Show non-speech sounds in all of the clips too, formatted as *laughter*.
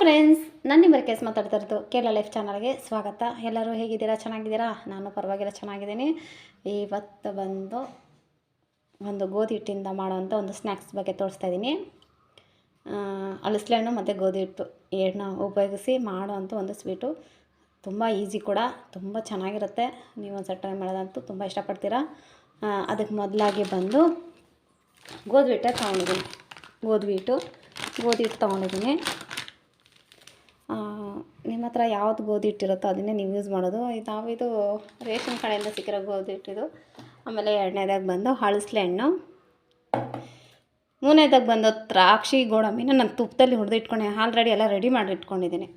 Friends ನಾನು ನಿಮ್ಮ case ಮಾತಾಡ್ತಾ ಇರೋದು ಕೇರಳ ಲೈಫ್ ಚಾನಲ್ಗೆ ಸ್ವಾಗತ. ಎಲ್ಲರೂ ಹೇಗಿದ್ದೀರಾ? ಚೆನ್ನಾಗಿದ್ದೀರಾ? ನಾನು ಪರವಾಗಿಲ್ಲ, ಚೆನ್ನಾಗಿದ್ದೀನಿ. ಇವತ್ತು ಬಂದು ಒಂದು ಗೋಧಿ ಹಿಟ್ಟಿಂದ ಮಾಡೋವಂಥ ಒಂದು ಸ್ನ್ಯಾಕ್ಸ್ ಬಗ್ಗೆ ತೋರಿಸ್ತಾ ಇದ್ದೀನಿ ಹಣ್ಣು ಮತ್ತು ಗೋಧಿ ಹಿಟ್ಟು ಎರಡನ್ನ ಉಪಯೋಗಿಸಿ ಮಾಡೋವಂಥ ಒಂದು ಸ್ವೀಟು ತುಂಬ ಈಸಿ ಕೂಡ, ತುಂಬ ಚೆನ್ನಾಗಿರುತ್ತೆ. ನೀವು ಒಂದು ಸಲ ಟ್ರೈ ಮಾಡೋದಂತೂ ತುಂಬ ಇಷ್ಟಪಡ್ತೀರಾ? ಅದಕ್ಕೆ ಮೊದಲಾಗಿ ಬಂದು ಗೋಧಿ ಹಿಟ್ಟೆ ತೊಗೊಂಡಿದ್ದೀನಿ. ಗೋಧಿ ಹಿಟ್ಟು ಗೋಧಿ ಹಿಟ್ಟು ತೊಗೊಂಡಿದ್ದೀನಿ. ನಿಮ್ಮ ಹತ್ರ ಯಾವ್ದು ಗೋಧಿ ಇಟ್ಟಿರುತ್ತೋ ಅದನ್ನೇ ನೀವು ಯೂಸ್ ಮಾಡೋದು. ನಾವಿದು ರೇಷನ್ ಕಡೆಯಿಂದ ಸಿಕ್ಕಿರೋ ಗೋಧಿ ಇಟ್ಟಿದ್ದು ಆಮೇಲೆ ಎರಡನೇದಾಗಿ ಬಂದು ಹಳಸಲೆ ಹಣ್ಣು. ಮೂರನೇದಾಗಿ ಬಂದು ದ್ರಾಕ್ಷಿ ಗೋಡಂಬಿನ ನಾನು ತುಪ್ಪದಲ್ಲಿ ಹುರಿದು ಇಟ್ಕೊಂಡೆ. ಆಲ್ರೆಡಿ ಎಲ್ಲ ರೆಡಿ ಮಾಡಿ ಇಟ್ಕೊಂಡಿದ್ದೀನಿ.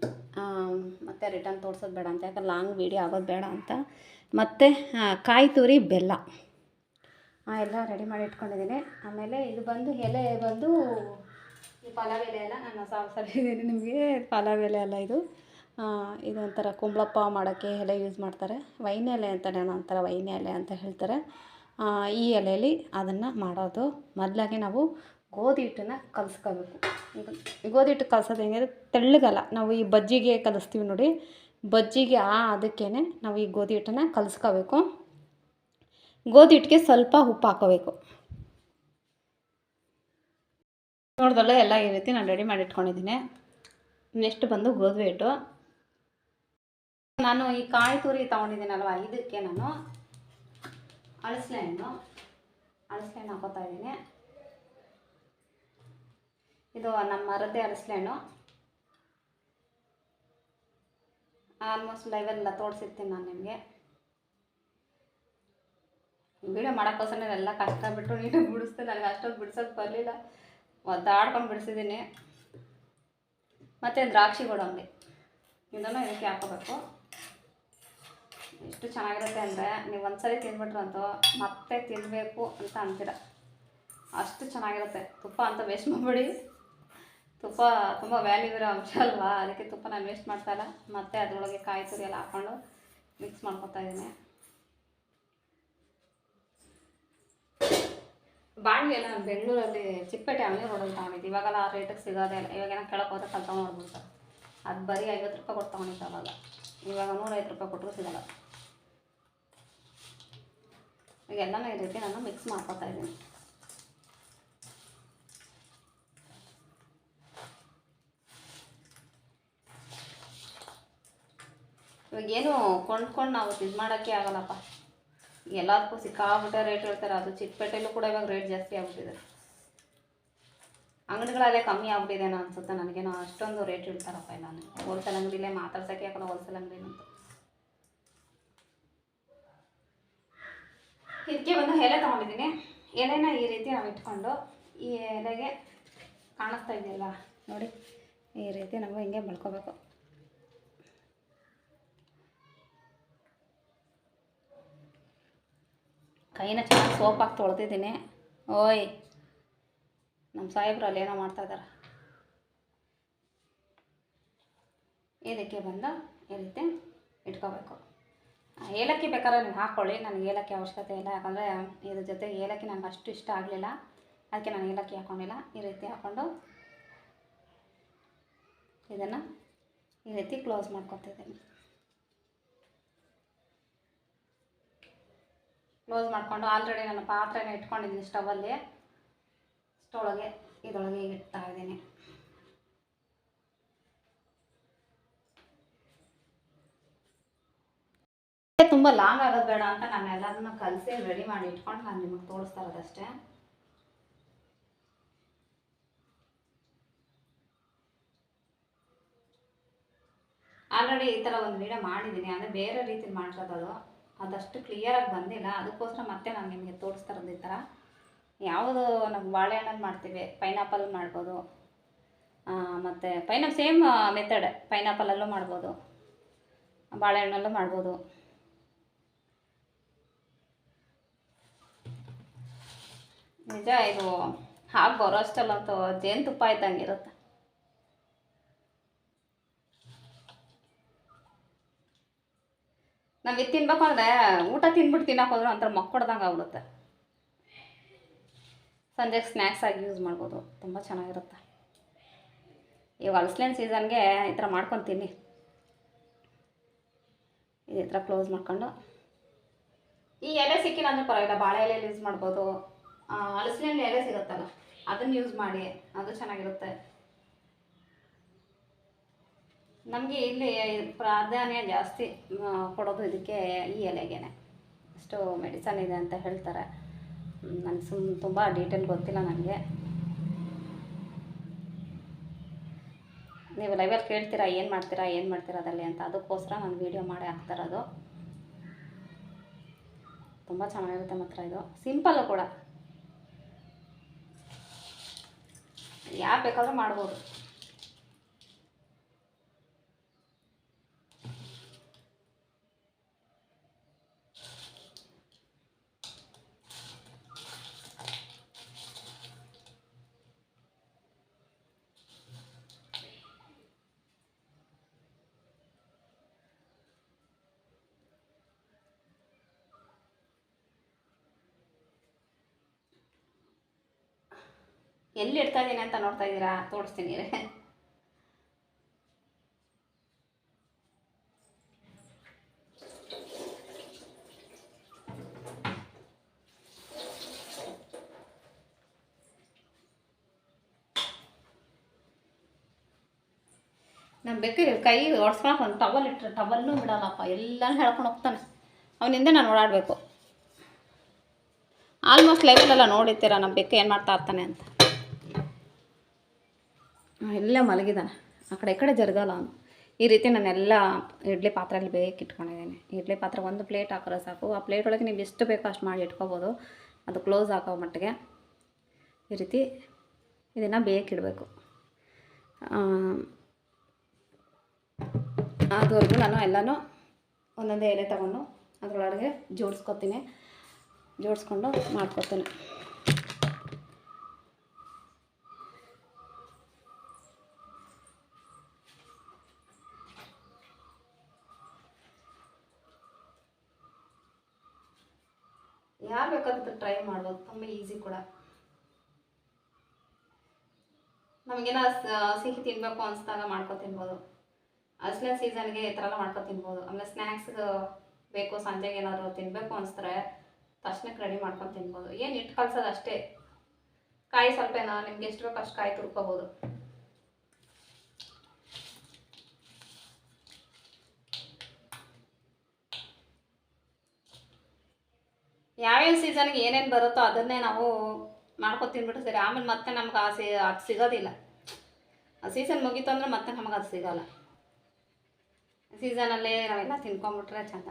ಮತ್ತು ರಿಟರ್ನ್ ತೋರ್ಸೋದು ಬೇಡ ಅಂತ. ಯಾಕಂದ್ರೆ ಲಾಂಗ್ ವೀಡಿಯೋ ಆಗೋದು ಬೇಡ ಅಂತ. ಮತ್ತು ಕಾಯಿ ತುರಿ, ಬೆಲ್ಲ. ಎಲ್ಲ ರೆಡಿ ಮಾಡಿ ಇಟ್ಕೊಂಡಿದ್ದೀನಿ. ಆಮೇಲೆ ಇದು ಬಂದು ಎಲೆ ಬಂದು ಪಲಾವ್ ಎಲೆ ಎಲ್ಲ ನಾನು ಹೊಸ ಹೊಸ ನಿಮಗೆ ಪಲಾವ್ ಎಲೆ ಅಲ್ಲ ಇದು. ಇದೊಂಥರ ಕುಂಬಳಪ್ಪ ಮಾಡೋಕ್ಕೆ ಎಲೆ ಯೂಸ್ ಮಾಡ್ತಾರೆ. ವೈನ್ ಎಲೆ ಅಂತಾನೆ ಒಂಥರ ವೈನ್ ಎಲೆ ಅಂತ ಹೇಳ್ತಾರೆ. ಈ ಎಲೆಯಲ್ಲಿ ಅದನ್ನು ಮಾಡೋದು. ಮೊದಲಾಗಿ ನಾವು ಗೋಧಿ ಹಿಟ್ಟನ್ನು ಕಲಿಸ್ಕೋಬೇಕು ಗೋಧಿ ಹಿಟ್ಟು ಕಲಸೋದು ಹೆಂಗೆ ತೆಳ್ಳಗಲ್ಲ. ನಾವು ಈ ಬಜ್ಜಿಗೆ ಕಲಿಸ್ತೀವಿ ನೋಡಿ. ಬಜ್ಜಿಗೆ ಆ ಅದಕ್ಕೇ ನಾವು ಈ ಗೋಧಿ ಹಿಟ್ಟನ್ನು ಕಲಸ್ಕೋಬೇಕು ಗೋಧಿ ಹಿಟ್ಟಿಗೆ ಸ್ವಲ್ಪ ಉಪ್ಪು ಹಾಕೋಬೇಕು ನೋಡ್ದಲ್ಲ ಎಲ್ಲ ಈ ರೀತಿ ನಾನು ರೆಡಿ ಮಾಡಿ ಇಟ್ಕೊಂಡಿದ್ದೀನಿ. ನೆಕ್ಸ್ಟ್ ಬಂದು ಗೋಧಿ ಹಿಟ್ಟು. ನಾನು ಈ ಕಾಯಿ ತುರಿ ತೊಗೊಂಡಿದ್ದೀನಲ್ವ, ಇದಕ್ಕೆ ನಾನು ಅಳಸಲೆ ಹಣ್ಣು ಅಳಸಲೆ ಹಣ್ಣು ಹಾಕೋತಾ ಇದ್ದೀನಿ. ಇದು ನಮ್ಮ ಮರದ್ದೇ ಅಳಸಲೆ ಹಣ್ಣು. ಆಲ್ಮೋಸ್ಟ್ ಲೈವೆಲ್ಲ ತೋರಿಸಿರ್ತೀನಿ ನಾನು ನಿಮಗೆ. ವಿಡಿಯೋ ಮಾಡೋಕ್ಕೋಸ್ಕರ ಎಲ್ಲ ಕಷ್ಟ ಬಿಟ್ಟು ನೀನು ಬಿಡಿಸ್ತೇನೆ ನನಗೆ ಅಷ್ಟೊಂದು ಬಿಡ್ಸೋಕೆ ಬರಲಿಲ್ಲ. ಒದ್ದಾಡ್ಕೊಂಡು ಬಿಡಿಸಿದ್ದೀನಿ ಮತ್ತು ದ್ರಾಕ್ಷಿ ಗೋಡಂಬಿ ಇದನ್ನು ಇದಕ್ಕೆ ಹಾಕೋಬೇಕು. ಎಷ್ಟು ಚೆನ್ನಾಗಿರುತ್ತೆ ಅಂದರೆ ನೀವು ಒಂದ್ಸರಿ ತಿಂದ್ಬಿಟ್ರಂತೂ ಮತ್ತೆ ತಿನ್ನಬೇಕು ಅಂತ ಅಂತೀರ. ಅಷ್ಟು ಚೆನ್ನಾಗಿರುತ್ತೆ. ತುಪ್ಪ ಅಂತ ವೇಸ್ಟ್ ಮಾಡಬೇಡಿ. ತುಪ್ಪ ತುಂಬ ವ್ಯಾಲ್ಯೂ ಇರೋ ಅಂಶ ಅಲ್ವಾ? ಅದಕ್ಕೆ ತುಪ್ಪ ನಾನು ವೇಸ್ಟ್ ಮಾಡ್ತಾಯಿಲ್ಲ ಮತ್ತು ಅದರೊಳಗೆ ಕಾಯಿ ತುರಿ ಎಲ್ಲ ಹಾಕ್ಕೊಂಡು ಮಿಕ್ಸ್ ಮಾಡ್ಕೊತಾ ಇದ್ದೀನಿ ಬಾಣ್ಲಿ ಎಲ್ಲ ಬೆಂಗಳೂರಲ್ಲಿ ಚಿಕ್ಕಪೇಟೆ ಅಂಗಡಿ ರೋಡಲ್ಲಿ ತೊಗೊಂಡಿದ್ದೆ. ಇವಾಗೆಲ್ಲ ಆ ರೇಟಿಗೆ ಸಿಗೋದೇ ಇಲ್ಲ. ಇವಾಗೇನೋ ಕೆಳಕ್ಕೆ ಹೋದ್ರೆ ಕಲ್ ಸರ್ ಅದು ಬರೀ ಐವತ್ತು ರೂಪಾಯಿ ಕೊಟ್ಟು ತೊಗೊಂಡಿದ್ದೆ ಅವಾಗ. ಇವಾಗ ನೂರೈವತ್ತು ರೂಪಾಯಿ ಕೊಟ್ಟರು ಸಿಗಲ್ಲ. ಎಲ್ಲನೂ ಈ ರೀತಿ ನಾನು ಮಿಕ್ಸ್ ಮಾಡ್ಕೊತಾ ಇದ್ದೀನಿ. ಇವಾಗೇನು ಕೊಂಡ್ಕೊಂಡು ನಾವು ಇದು ಮಾಡೋಕ್ಕೆ ಆಗಲ್ಲಪ್ಪ. ಎಲ್ಲದಕ್ಕೂ ಸಿಕ್ಕಾಬಿಟ್ಟೆ ರೇಟ್ ಹೇಳ್ತಾರೆ. ಅದು ಚಿಕ್ಕಪೇಟೆಯಲ್ಲೂ ಕೂಡ ಇವಾಗ ರೇಟ್ ಜಾಸ್ತಿ ಆಗ್ಬಿಟ್ಟಿದೆ. ಅಂಗಡಿಗಳಲ್ಲೇ ಕಮ್ಮಿ ಆಗ್ಬಿಟ್ಟಿದೇನೋ ಅನ್ಸುತ್ತೆ. ನನಗೇನೋ ಅಷ್ಟೊಂದು ರೇಟ್ ಹೇಳ್ತಾರಪ್ಪ ನಾನು ಹೋಲ್ಸೇಲ್ ಅಂಗಡಿಲೇ ಮಾತಾಡ್ಸೋಕ್ಕೆ ಯಾಕಂದ್ರೆ ಹೋಲ್ಸೇಲ್ ಅಂಗಡಿನಂತ ಇದಕ್ಕೆ ಒಂದು ಎಲೆ ತೊಗೊಂಡಿದ್ದೀನಿ. ಎಲೆನ ಈ ರೀತಿ ನಾವು ಇಟ್ಕೊಂಡು ಈ ಎಲೆಗೆ ಕಾಣಿಸ್ತಾ ಇದೆಯಲ್ಲ, ನೋಡಿ. ಈ ರೀತಿ ನಾವು ಹಿಂಗೆ ಮಲ್ಕೋಬೇಕು. ಕೈನ ಚೆನ್ನಾಗಿ ಸೋಪ್ ಹಾಕಿ ತೊಳ್ತಿದ್ದೀನಿ ಓಯ್ ನಮ್ಮ ಸಾಹೇಬ್ರು ಅಲ್ಲಿ ಏನೋ ಮಾಡ್ತಾ ಇದ್ದಾರೆ ಇದಕ್ಕೆ ಬಂದು ಈ ರೀತಿ ಇಟ್ಕೋಬೇಕು. ಏಲಕ್ಕಿ ಬೇಕಾದ್ರೆ ನೀವು ಹಾಕ್ಕೊಳ್ಳಿ ನನಗೆ ಏಲಕ್ಕಿ ಅವಶ್ಯಕತೆ ಇಲ್ಲ. ಯಾಕಂದರೆ ಇದ್ರ ಜೊತೆ ಏಲಕ್ಕಿ ನನಗೆ ಅಷ್ಟು ಇಷ್ಟ ಆಗಲಿಲ್ಲ. ಅದಕ್ಕೆ ನಾನು ಏಲಕ್ಕಿ ಹಾಕ್ಕೊಂಡಿಲ್ಲ ಈ ರೀತಿ ಹಾಕ್ಕೊಂಡು ಇದನ್ನು ಈ ರೀತಿ ಕ್ಲೋಸ್ ಮಾಡ್ಕೊತಿದ್ದೀನಿ. ಕ್ಲೋಸ್ ಮಾಡಿಕೊಂಡು ಆಲ್ರೆಡಿ ನಾನು ಪಾತ್ರೆನ ಇಟ್ಕೊಂಡಿದ್ದೀನಿ ಸ್ಟವಲ್ಲಿ ಸ್ಟೊಳಗೆ ಇದೊಳಗೆ ಇಡ್ತಾ ಇದ್ದೀನಿ. ತುಂಬ ಲಾಂಗ್ ಆಗೋದು ಬೇಡ ಅಂತ ನಾನು ಎಲ್ಲದನ್ನು ಕಲಸಿ ರೆಡಿ ಮಾಡಿ ಇಟ್ಕೊಂಡು ನಾನು ನಿಮಗೆ ತೋರಿಸ್ತಾ ಇರೋದಷ್ಟೇ. ಆಲ್ರೆಡಿ ಈ ಥರ ಒಂದು ವೀಡಿಯೋ ಮಾಡಿದ್ದೀನಿ ಅಂದರೆ ಬೇರೆ ರೀತಿ ಮಾಡಿರೋದು ಅದಷ್ಟು ಕ್ಲಿಯರಾಗಿ ಬಂದಿಲ್ಲ. ಅದಕ್ಕೋಸ್ಕರ ಮತ್ತೆ ನಾನು ನಿಮಗೆ ತೋರಿಸ್ತಾ ಈ ಥರ ಯಾವುದು ನಾವು ಬಾಳೆಹಣ್ಣಲ್ಲಿ ಮಾಡ್ತೀವಿ ಪೈನಾಪಲ್ ಮಾಡ್ಬೋದು. ಮತ್ತು ಪೈನಾಪ್ ಸೇಮ್ ಮೆಥಡ್ ಪೈನಾಪಲಲ್ಲೂ ಮಾಡ್ಬೋದು. ಬಾಳೆಹಣ್ಣಲ್ಲೂ ಮಾಡ್ಬೋದು. ನಿಜ ಇದು ಹಾಗೆ ಬರೋಷ್ಟಲ್ಲಂತೂ ಜೇನುತುಪ್ಪ ಇದ್ದಂಗೆ ಇರುತ್ತೆ. ನಾವು ತಿನ್ಬೇಕು ಅಂದರೆ ಊಟ ತಿನ್ಬಿಟ್ಟು ತಿನ್ನಕ್ಕೆ ಹೋದ್ರೆ ಒಂಥರ ಮಕ್ಕೊಡ್ದಂಗೆ ಆಗ್ಬಿಡುತ್ತೆ. ಸಂಜೆಗೆ ಸ್ನ್ಯಾಕ್ಸ್ ಆಗಿ ಯೂಸ್ ಮಾಡ್ಬೋದು. ತುಂಬ ಚೆನ್ನಾಗಿರುತ್ತೆ. ಈ ಹಲಸಿನ ಸೀಸನ್ಗೆ ಈ ಥರ ಮಾಡ್ಕೊತೀನಿ ಇದೇ ಥರ ಕ್ಲೋಸ್ ಮಾಡ್ಕೊಂಡು. ಈ ಎಲೆ ಸಿಕ್ಕಿಲ್ಲ ಅಂದ್ರೆ ಪರವಾಗಿಲ್ಲ, ಬಾಳೆ ಎಲೆ ಯೂಸ್ ಮಾಡ್ಬೋದು. ಹಲಸ್ಲೇನ್ ಎಲೆ ಸಿಗುತ್ತಲ್ಲ, ಅದನ್ನು ಯೂಸ್ ಮಾಡಿ, ಅದು ಚೆನ್ನಾಗಿರುತ್ತೆ. ನಮಗೆ ಇಲ್ಲಿ ಪ್ರಾಧಾನ್ಯ ಜಾಸ್ತಿ ಕೊಡೋದು ಇದಕ್ಕೆ ಈ ಎಲೆಗೇನೆ. ಅಷ್ಟು ಮೆಡಿಸನ್ ಇದೆ ಅಂತ ಹೇಳ್ತಾರೆ. ನನಗೆ ಸುಮ್ ತುಂಬ ಡೀಟೇಲ್ ಗೊತ್ತಿಲ್ಲ ನನಗೆ. ನೀವು ಲೈವಲ್ಲಿ ಕೇಳ್ತೀರಾ, ಏನು ಮಾಡ್ತೀರಾ ಏನು ಮಾಡ್ತೀರಾ ಅದರಲ್ಲಿ ಅಂತ. ಅದಕ್ಕೋಸ್ಕರ ನಾನು ವೀಡಿಯೋ ಮಾಡಿ ಹಾಕ್ತಾ ಇರೋದು. ತುಂಬ ಚೆನ್ನಾಗಿರುತ್ತೆ ಮಾತ್ರ ಇದು. ಸಿಂಪಲ್ಲು ಕೂಡ. ಯಾರು ಬೇಕಾದರೂ ಮಾಡ್ಬೋದು. ಎಲ್ಲಿ ಇಡ್ತಾ ಇದ್ದೀನಿ ಅಂತ ನೋಡ್ತಾ ಇದ್ದೀರಾ? ತೋರಿಸ್ತೀನಿ. ರೀ ನಮ್ಮ ಬೇಕಿರಿ ಕೈ ಒಡ್ಸ್ಕೊಳಕ್ಕೆ ಒಂದು ಟವಲ್ ಇಟ್ಟರೆ ಟವಲ್ನೂ ಬಿಡಲ್ಲಪ್ಪ. ಎಲ್ಲನೂ ಹೇಳ್ಕೊಂಡು ಹೋಗ್ತಾನೆ. ಅವನಿಂದ ನಾನು ಓಡಾಡಬೇಕು. ಆಲ್ಮೋಸ್ಟ್ ಲೈಫಲ್ಲೆಲ್ಲ ನೋಡಿರ್ತೀರ ನಮ್ಮ ಬೆಕ್ಕ ಏನು ಮಾಡ್ತಾ ಇರ್ತಾನೆ ಅಂತ. ಇಲ್ಲೇ ಮಲಗಿದ್ದಾನೆ. ಆ ಕಡೆ, ಈ ಕಡೆ ಜರಗಲ್ಲ ಅವನು. ಈ ರೀತಿ ನಾನೆಲ್ಲ ಇಡ್ಲಿ ಪಾತ್ರೆಯಲ್ಲಿ ಬೇಕಿಟ್ಕೊಂಡಿದ್ದೀನಿ ಇಡ್ಲಿ ಪಾತ್ರೆ ಒಂದು ಪ್ಲೇಟ್ ಹಾಕಿದ್ರೆ ಸಾಕು. ಆ ಪ್ಲೇಟ್ ಒಳಗೆ ನೀವು ಎಷ್ಟು ಬೇಕೋ ಅಷ್ಟು ಮಾಡಿ ಇಟ್ಕೋಬೋದು. ಅದು ಕ್ಲೋಸ್ ಹಾಕೋ ಮಟ್ಟಿಗೆ ಈ ರೀತಿ ಇದನ್ನು ಬೇಕಿಡಬೇಕು ಅದುವರೆಗೂ ನಾನು ಎಲ್ಲನೂ ಒಂದೊಂದೇ ಎಲೆ ತಗೊಂಡು ಅದರೊಳಗೆ ಜೋಡಿಸ್ಕೊತೀನಿ. ಜೋಡಿಸ್ಕೊಂಡು ಮಾಡ್ಕೊತೀನಿ ಯಾರು ಬೇಕಾದ್ರೂ ಟ್ರೈ ಮಾಡ್ಬೋದು, ತುಂಬ ಈಸಿ ಕೂಡ. ನಮಗೇನ ಸಿಹಿ ತಿನ್ನಬೇಕು ಅನಿಸ್ದಾಗ ಮಾಡ್ಕೊ ತಿನ್ಬೋದು. ಹಲಸಿನ ಸೀಸನ್ಗೆ ಈ ಥರ ಎಲ್ಲ ಮಾಡ್ಕೊ ತಿನ್ಬೋದು. ಆಮೇಲೆ ಸ್ನ್ಯಾಕ್ಸ್ ಬೇಕು, ಸಂಜೆಗೆ ಏನಾದರೂ ತಿನ್ನಬೇಕು ಅನಿಸ್ತಾರೆ ತಕ್ಷಣಕ್ಕೆ ರೆಡಿ ಮಾಡ್ಕೊಂಡು ತಿನ್ಬೋದು. ಏನು ಇಟ್ಟು ಕಲ್ಸೋದು ಅಷ್ಟೇ. ಕಾಯಿ ಸ್ವಲ್ಪ ಏನೋ, ನಿಮ್ಗೆ ಎಷ್ಟು ಬೇಕು ಅಷ್ಟು ಕಾಯಿ ತುರ್ಕೋಬೋದು. ಯಾವ್ಯಾವ ಸೀಸನ್ಗೆ ಏನೇನು ಬರುತ್ತೋ ಅದನ್ನೇ ನಾವು ಮಾಡ್ಕೊಂಡು ತಿನ್ಬಿಟ್ಟು ಸರಿ. ಆಮೇಲೆ ಮತ್ತೆ ನಮ್ಗೆ ಆ ಸಿ ಅದು ಸಿಗೋದಿಲ್ಲ. ಆ ಸೀಸನ್ ಮುಗೀತು ಅಂದ್ರೆ ಮತ್ತೆ ನಮಗೆ ಅದು ಸಿಗೋಲ್ಲ. ಸೀಸನಲ್ಲೇ ನಾವೆಲ್ಲ ತಿನ್ಕೊಂಬಿಟ್ರೆ ಚಂದ.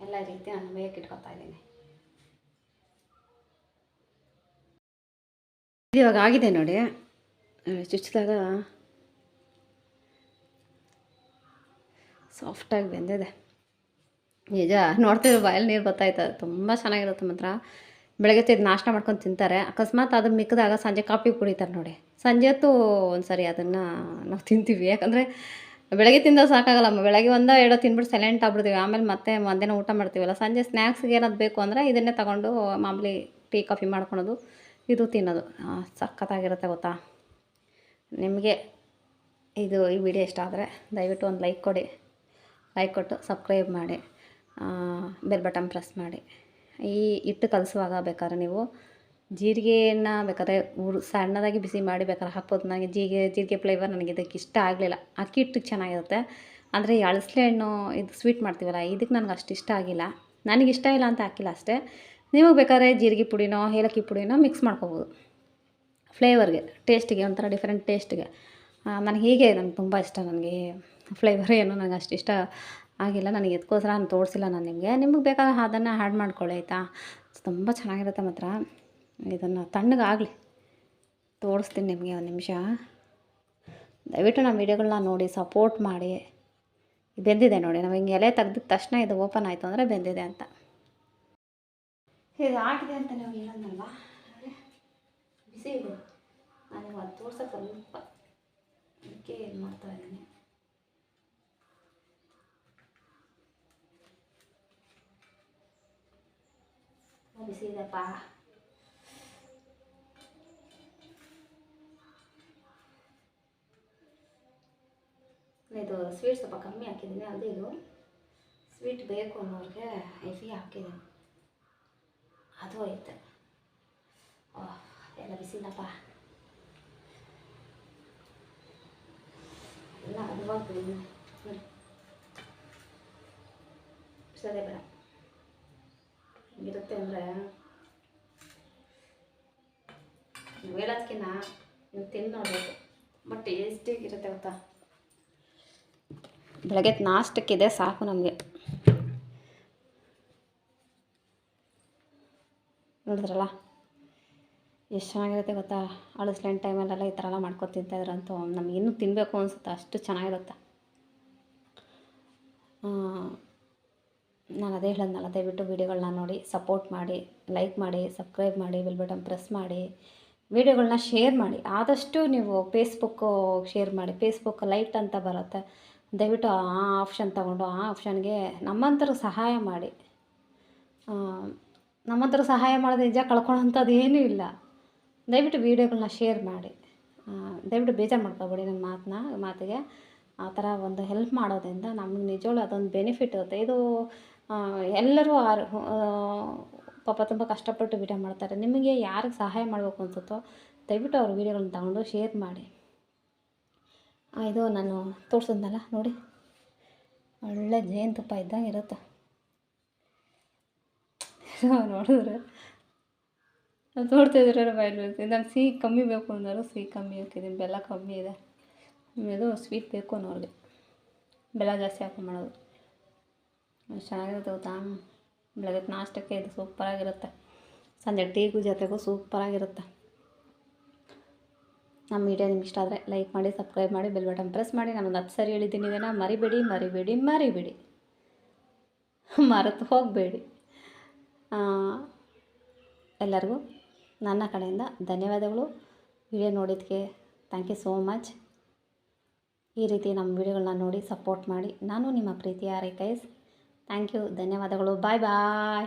ಎಲ್ಲ ರೀತಿ ನಾನು ಬೇಕಿಟ್ಕೊತಾ ಇದ್ದೀನಿ. ಇದು ಇವಾಗ ಆಗಿದೆ ನೋಡಿ. ಚುಚ್ಚಿದಾಗ ಸಾಫ್ಟಾಗಿ ಬೆಂದಿದೆ. ನಿಜ. ನೋಡ್ತಿದ್ರು ಬಾಯಲ್ಲಿ ನೀರು ಬರ್ತಾಯ್ತು ತುಂಬ ಚೆನ್ನಾಗಿರುತ್ತೆ ಮಾತ್ರ. ಬೆಳಗ್ಗೆ ತೆಗೆದು ನಾಷ್ಟ ಮಾಡ್ಕೊಂಡು ತಿಂತಾರೆ. ಅಕಸ್ಮಾತ್ ಅದನ್ನು ಮಿಕ್ಕಿದಾಗ ಸಂಜೆ ಕಾಫಿ ಕುಡಿತಾರೆ ನೋಡಿ. ಸಂಜೆ ಹೊತ್ತು ಒಂದು ಸರಿ ಅದನ್ನು ನಾವು ತಿಂತೀವಿ. ಯಾಕಂದರೆ ಬೆಳಗ್ಗೆ ತಿಂದ ಸಾಕಾಗಲ್ಲ. ಬೆಳಗ್ಗೆ ಒಂದೋ ಎರಡೋ ತಿಂದ್ಬಿಟ್ಟು ಸೈಲೆಂಟ್ ಆಗ್ಬಿಡ್ತೀವಿ. ಆಮೇಲೆ ಮತ್ತೆ ಮಧ್ಯಾಹ್ನ ಊಟ ಮಾಡ್ತೀವಲ್ಲ. ಸಂಜೆ ಸ್ನ್ಯಾಕ್ಸ್ಗೆ ಏನಾದ್ರು ಬೇಕು ಅಂದರೆ ಇದನ್ನೇ ತೊಗೊಂಡು ಮಾಮೂಲಿ ಟೀ, ಕಾಫಿ ಮಾಡ್ಕೊಳೋದು. ಇದು ತಿನ್ನೋದು. ಸಖತ್ತಾಗಿರುತ್ತೆ ಗೊತ್ತಾ? ನಿಮಗೆ ಇದು ಈ ವಿಡಿಯೋ ಇಷ್ಟ ಆದರೆ ದಯವಿಟ್ಟು ಒಂದು ಲೈಕ್ ಕೊಡಿ. ಲೈಕ್ ಕೊಟ್ಟು ಸಬ್ಸ್ಕ್ರೈಬ್ ಮಾಡಿ. ಬೆಲ್ ಬಟನ್ ಪ್ರೆಸ್ ಮಾಡಿ. ಈ ಹಿಟ್ಟು ಕಲಿಸುವಾಗ ಬೇಕಾದ್ರೆ ನೀವು ಜೀರಿಗೆಯನ್ನು ಬೇಕಾದ್ರೆ ಉರು ಸಣ್ಣದಾಗಿ ಬಿಸಿ ಮಾಡಿ ಬೇಕಾದ್ರೆ ಹಾಕ್ಬೋದು. ನನಗೆ ಜೀರಿಗೆ ಜೀರಿಗೆ ಫ್ಲೇವರ್ ನನಗೆ ಇದಕ್ಕೆ ಇಷ್ಟ ಆಗಲಿಲ್ಲ. ಅಕ್ಕಿ ಹಿಟ್ಟು ಚೆನ್ನಾಗಿರುತ್ತೆ. ಅಂದರೆ ಅಳಸಲೆ ಹಣ್ಣು ಇದು ಸ್ವೀಟ್ ಮಾಡ್ತೀವಲ್ಲ, ಇದಕ್ಕೆ ನನಗೆ ಅಷ್ಟು ಇಷ್ಟ ಆಗಿಲ್ಲ. ನನಗೆ ಇಷ್ಟ ಇಲ್ಲ ಅಂತ ಹಾಕಿಲ್ಲ ಅಷ್ಟೇ. ನಿಮಗೆ ಬೇಕಾದ್ರೆ ಜೀರಿಗೆ ಪುಡಿನೋ, ಏಲಕ್ಕಿ ಪುಡಿನೋ ಮಿಕ್ಸ್ ಮಾಡ್ಕೋಬೋದು. ಫ್ಲೇವರ್ಗೆ ಟೇಸ್ಟಿಗೆ ಒಂಥರ ಡಿಫ್ರೆಂಟ್ ಟೇಸ್ಟಿಗೆ ನನಗೆ ಹೀಗೆ ನನಗೆ ತುಂಬ ಇಷ್ಟ. ನನಗೆ ಫ್ಲೇವರ್ ಏನು ನನಗೆ ಅಷ್ಟು ಇಷ್ಟ ಆಗಿಲ್ಲ ನನಗೆ ಎದ್ಕೋಸ್ಕರ ನಾನು ತೋರಿಸಿಲ್ಲ ನಾನು ನಿಮಗೆ. ನಿಮಗೆ ಬೇಕಾದ್ರೆ ಅದನ್ನು ಆ್ಯಡ್ ಮಾಡ್ಕೊಳ್ಳಿ ಆಯಿತಾ? ತುಂಬ ಚೆನ್ನಾಗಿರುತ್ತೆ ಮಾತ್ರ. ಇದನ್ನು ತಣ್ಣಗಾಗಲಿ. ತೋರಿಸ್ತೀನಿ ನಿಮಗೆ ಒಂದು ನಿಮಿಷ. ದಯವಿಟ್ಟು ನಮ್ಮ ವೀಡಿಯೋಗಳನ್ನ ನೋಡಿ ಸಪೋರ್ಟ್ ಮಾಡಿ. ಬೆಂದಿದೆ ನೋಡಿ ನಾವು ಹಿಂಗೆ ಎಲೆ ತೆಗ್ದಿದ ತಕ್ಷಣ ಇದು ಓಪನ್ ಆಯಿತು ಅಂದರೆ ಬೆಂದಿದೆ ಅಂತ. ಇದು ಆಗಿದೆ ಅಂತ ನಾವು ಹೇಳೋದಲ್ವಾ? ಬಿಸಿ ಇದೆ. ನಾನು ಅದು ತೋರ್ಸೋಕೆ ಸ್ವಲ್ಪ ಅದಕ್ಕೆ ಇದು ಮಾಡ್ತಾ ಇದ್ದೀನಿ ತುಂಬ ಬಿಸಿ ಇದೆಪ್ಪ ಇದು ಸ್ವೀಟ್ ಸ್ವಲ್ಪ ಕಮ್ಮಿ ಹಾಕಿದ್ದೀನಿ ಅಲ್ಲದೆ ಇದು. ಸ್ವೀಟ್ ಬೇಕು ಅನ್ನೋರಿಗೆ ಹೆವಿ ಹಾಕಿದ್ದೀನಿ. ಅದು ಐತೆ. ಓಹ್ ಎಲ್ಲ ಬಿಸಿಲಪ್ಪ ಎಲ್ಲ ಅದು ನೋಡಿ ಸರಿ, ಬೇಡ. ಹೆಂಗಿರುತ್ತೆ ಅಂದರೆ ನೀವು ಹೇಳೋದಕ್ಕಿಂತ ನೀವು ತಿಂದು ನೋಡಬೇಕು. ಬಟ್ ಟೇಸ್ಟಿಗಿರುತ್ತೆ ಗೊತ್ತಾ? ಬೆಳಗ್ಗೆ ನಾಷ್ಟಕ್ಕಿದೆ ಸಾಕು ನಮಗೆ. ನೋಡಿದ್ರಲ್ಲ? ಎಷ್ಟು ಚೆನ್ನಾಗಿರುತ್ತೆ ಗೊತ್ತಾ? ಅಳಿಸ್ಲೆಂಟ್ ಟೈಮಲ್ಲೆಲ್ಲ ಈ ಥರ ಎಲ್ಲ ಮಾಡ್ಕೊಂಡು ತಿಂತಾಯಿದ್ರಂತೂ ನಮ್ಗೆ ಇನ್ನೂ ತಿನ್ನಬೇಕು ಅನಿಸುತ್ತೆ. ಅಷ್ಟು ಚೆನ್ನಾಗಿರುತ್ತೆ. ನಾನು ಅದೇ ಹೇಳೋದ್ನಲ್ಲ ದಯವಿಟ್ಟು ವೀಡಿಯೋಗಳನ್ನ ನೋಡಿ ಸಪೋರ್ಟ್ ಮಾಡಿ ಲೈಕ್ ಮಾಡಿ ಸಬ್ಸ್ಕ್ರೈಬ್ ಮಾಡಿ ಬೆಲ್ ಬಟನ್ ಪ್ರೆಸ್ ಮಾಡಿ ವೀಡಿಯೋಗಳನ್ನ ಶೇರ್ ಮಾಡಿ. ಆದಷ್ಟು ನೀವು ಫೇಸ್ಬುಕ್ಕು ಶೇರ್ ಮಾಡಿ. ಫೇಸ್ಬುಕ್ ಲೈಟ್ ಅಂತ ಬರುತ್ತೆ. ದಯವಿಟ್ಟು ಆ ಆಪ್ಷನ್ ತಗೊಂಡು ಆ ಆಪ್ಷನ್ಗೆ ನಮ್ಮಂತರು ಸಹಾಯ ಮಾಡಿ. ಆ, ನಮ್ಮಂಥವ್ರು ಸಹಾಯ ಮಾಡೋದು ನಿಜ ಕಳ್ಕೊಳ್ಳೋಂಥದ್ದು ಏನೂ ಇಲ್ಲ. ದಯವಿಟ್ಟು ವೀಡಿಯೋಗಳನ್ನ ಶೇರ್ ಮಾಡಿ. ದಯವಿಟ್ಟು ಬೇಜಾರು ಮಾಡ್ಕೊಬೇಡಿ ನನ್ನ ಮಾತನ್ನ ಮಾತಿಗೆ. ಆ ಥರ ಒಂದು ಹೆಲ್ಪ್ ಮಾಡೋದ್ರಿಂದ ನಮಗೆ ನಿಜವಾಗ್ಲೂ ಅದೊಂದು ಬೆನಿಫಿಟ್ ಇರುತ್ತೆ. ಇದು ಎಲ್ಲರೂ ಆರ್ ಪಾಪ ತುಂಬ ಕಷ್ಟಪಟ್ಟು ವೀಡಿಯೋ ಮಾಡ್ತಾರೆ. ನಿಮಗೆ ಯಾರಿಗೆ ಸಹಾಯ ಮಾಡಬೇಕು ಅನ್ಸುತ್ತೋ ದಯವಿಟ್ಟು ಅವ್ರ ವೀಡಿಯೋಗಳನ್ನ ತಗೊಂಡು ಶೇರ್ ಮಾಡಿ. ಇದು ನಾನು ತೋರಿಸಿದ್ನಲ್ಲ, ನೋಡಿ. ಒಳ್ಳೆ ಜೇನುತುಪ್ಪ ಇದ್ದಂಗೆ ಇರುತ್ತೆ. *laughs* ನೋಡಿದ್ರೆ, ನಾವು ನೋಡ್ತಿದ್ರೆ ಬಯಲು ನಾನು ಸಿಹಿ ಕಮ್ಮಿ ಬೇಕು ಅನ್ನೋರು ಸಿಹಿ ಕಮ್ಮಿ ಹಾಕಿದ್ದೀನಿ ಬೆಲ್ಲ ಕಮ್ಮಿ ಇದೆ. ಇದು ಸ್ವೀಟ್ ಬೇಕು ಅನ್ನೋರಿಗೆ. ಬೆಲ್ಲ ಜಾಸ್ತಿ ಹಾಕೊಂಡು ಮಾಡೋದು. ಎಷ್ಟು ಚೆನ್ನಾಗಿರುತ್ತೆ ಗೊತ್ತಾ? ಬೆಳಗ್ಗೆ ನಾಷ್ಟಕ್ಕೆ ಇದು ಸೂಪರಾಗಿರುತ್ತೆ ಸಂಜೆ ಟೀಗೂ ಜೊತೆಗೂ ಸೂಪರಾಗಿರುತ್ತೆ ನಮ್ಮ ವಿಡಿಯೋ ನಿಮ್ಗೆ ಇಷ್ಟ ಆದರೆ ಲೈಕ್ ಮಾಡಿ ಸಬ್ಸ್ಕ್ರೈಬ್ ಮಾಡಿ ಬೆಲ್ ಬಟನ್ ಪ್ರೆಸ್ ಮಾಡಿ. ನಾನು ಹತ್ತು ಸರಿ ಹೇಳಿದ್ದೀನಿ ಇದನ್ನು, ಮರಿಬೇಡಿ ಮರಿಬೇಡಿ ಮರಿಬೇಡಿ. ಮರೆತು ಹೋಗಬೇಡಿ. ಎಲ್ಲರಿಗೂ ನನ್ನ ಕಡೆಯಿಂದ ಧನ್ಯವಾದಗಳು. ವಿಡಿಯೋ ನೋಡಿದ್ದಕ್ಕೆ ಥ್ಯಾಂಕ್ ಯು ಸೋ ಮಚ್ ಈ ರೀತಿ ನಮ್ಮ ವಿಡಿಯೋಗಳನ್ನ ನೋಡಿ ಸಪೋರ್ಟ್ ಮಾಡಿ. ನಾನು ನಿಮ್ಮ ಪ್ರೀತಿಯ ರೈಕೈಸ್ ಥ್ಯಾಂಕ್ ಯು ಧನ್ಯವಾದಗಳು. ಬಾಯ್ ಬಾಯ್